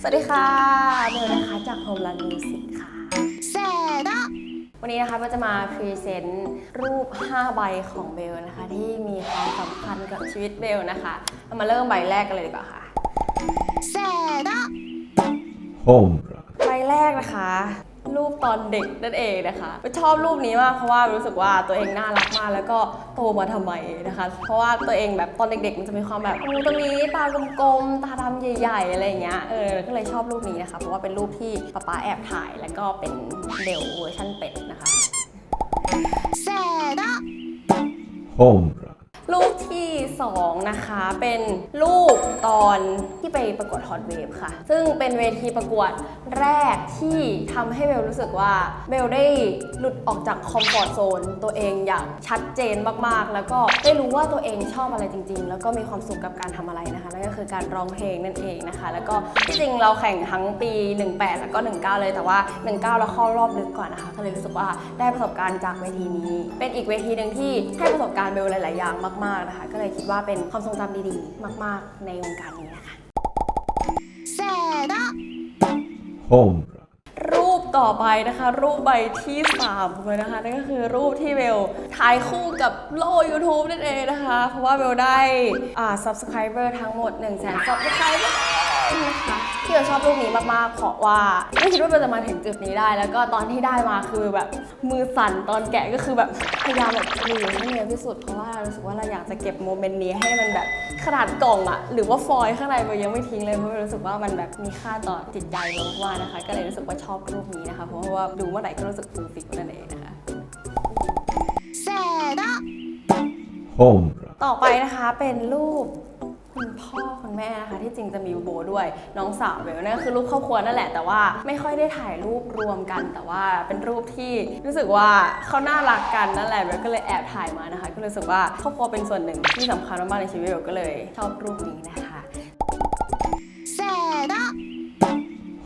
สวัสดีค่ะเบลนะคะจากโฮมลันมิวสิกค่ะ เสร็จแวันนี้นะคะเบลจะมาพรีเซนต์รูป 5 ใบของเบลนะคะ ที่มีความสำคัญกับชีวิตเบลนะคะเรามาเริ่มใบแรกกันเลยดีกว่าค่ะ เสร็จแล้วใบแรกนะคะ รูปตอนเด็กนั่นเองนะคะชอบรูปนี้มากเพราะว่ารู้สึกว่าตัวเองน่ารักมากแล้วก็โตมาทำไมนะคะ เพราะว่าตัวเองแบบตอนเด็กๆ มันจะมีความแบบตรงนี้ตากลมๆตาดำใหญ่ๆอะไรเงี้ยเออก็เลยชอบรูปนี้นะคะ เพราะว่าเป็นรูปที่ป๊าป๊าแอบถ่าย แล้วก็เป็นเดลเวอร์ชันเป็ดนะคะเซดะโฮม 2 นะคะ เป็นรูปตอนที่ไปประกวดฮอตเวฟค่ะ ซึ่งเป็นเวทีประกวดแรกที่ทำให้เบลรู้สึกว่าเบลได้หลุดออกจากคอมฟอร์ทโซนตัวเองอย่างชัดเจนมากๆ แล้วก็ได้รู้ว่าตัวเองชอบอะไรจริง ๆ แล้วก็มีความสุขกับการทำอะไรนะคะนั่นก็คือการร้องเพลงนั่นเองนะคะ แล้วก็ที่จริงเราแข่งทั้งปี 18 แล้วก็ 19 เลยแต่ว่า 19 เราเข้ารอบลึกก่อนนะคะก็เลยรู้สึกว่าได้ประสบการณ์จากเวทีนี้ เป็นอีกเวทีหนึ่งที่ให้ประสบการณ์เบลหลาย ๆ อย่างมากๆนะคะ ก็เลยคิดิดว่าเป็นความทรงจำดีๆ มาก ๆ ในวงการนี้นะคะเซดะ Home รูปต่อไปนะคะ รูปใบที่3เลยนะคะนั่นก็คือรูปที่เบลถ่ายคู่กับโลกยูทูบนั่นเองนะคะ เพราะว่าเบลได้อ่า subscriber ทั้งหมด1 0 0 0 0 subscriber นะคะ ที่เราชอบรูปนี้มากๆเพราะว่าไม่คิดว่าเราจะมาถึงจุดนี้ได้ แล้วก็ตอนที่ได้มาคือแบบมือสั่นตอนแกะก็คือแบบพยายามแบบมืให้เร็วที่สุดเพราะว่ารู้สึกว่าเราอยากจะเก็บโมเมนต์นี้ให้มันแบบขนาดกล่องอะหรือว่าฟอยล์ข้างในเรายังไม่ทิ้งเลยเพราะรู้สึกว่ามันแบบมีค่าต่อจิตใจเรามว่านะคะ ก็เลยรู้สึกว่าชอบรูปนี้นะคะ เพราะว่าดูเมื่อไหร่ก็รู้สึกฟูลฟิกนั่นเองนะคะせーの Home ต่อไปนะคะเป็นรูป คุณพ่อคุณแม่นะคะที่จริงจะมีโบด้วยน้องสาวเวลนั่นคือรูปครอบครัวนั่นแหละแต่ว่าไม่ค่อยได้ถ่ายรูปรวมกัน แต่ว่าเป็นรูปที่รู้สึกว่าเขาน่ารักกันนั่นแหละเวลก็เลยแอบถ่ายมานะคะ ก็รู้สึกว่าครอบครัวเป็นส่วนหนึ่งที่สำคัญมากๆในชีวิตเวลก็เลยชอบรูปนี้นะคะ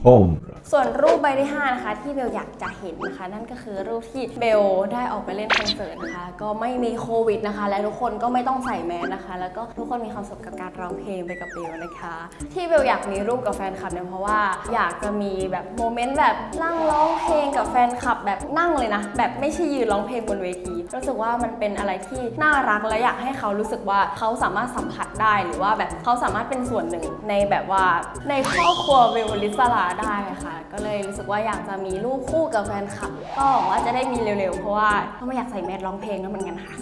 Home ส่วนรูปใบที่5นะคะที่เบลอยากจะเห็นนะคะ นั่นก็คือรูปที่เบลได้ออกไปเล่นคอนเสิร์ตนะคะ ก็ไม่มีโควิดนะคะ และทุกคนก็ไม่ต้องใส่แมสนะคะ แล้วก็ทุกคนมีความสุขกับการร้องเพลงไปกับเบลนะคะ ที่เบลอยากมีรูปกับแฟนคลับเนี่ยเพราะว่าอยากจะมีแบบโมเมนต์แบบนั่งร้องเพลงกับแฟนคลับแบบนั่งเลยนะ แบบไม่ใช่ยืนร้องเพลงบนเวทีรู้สึกว่ามันเป็นอะไรที่น่ารักและอยากให้เขารู้สึกว่าเขาสามารถสัมผัสได้หรือว่าแบบเขาสามารถเป็นส่วนหนึ่งในแบบว่าในครอบครัวเบลลิสลาได้ค่ะก็เลยรู้สึกว่าอยากจะมีรูปคู่กับแฟนคลับ ก็หวังว่าจะได้มีเร็วๆ เพราะว่าก็ไม่อยากใส่แมสร้องเพลงแล้วเหมือนกันค่ะ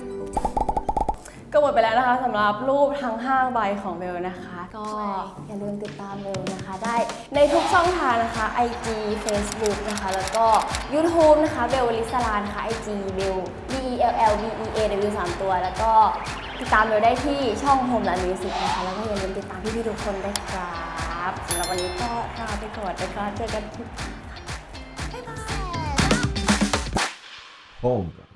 ก็หมดไปแล้วนะคะสำหรับรูปทั้ง5ใบของเบลนะคะ ก็อย่าลืมติดตามเบลนะคะ ได้ในทุกช่องทางนะคะ IG Facebook นะคะ แล้วก็ YouTube นะคะเบลลิสลานะคะ IG เบล B E L L B E A W สามตัว แล้วก็ติดตามเบลได้ที่ช่อง Home Land Music นะคะ แล้วก็อย่าลืมติดตามพี่ๆทุกคนด้วยครับับสำหรับวันนี้ก็ลาไปก่อนนะคะเจอกันบ๊ายบาย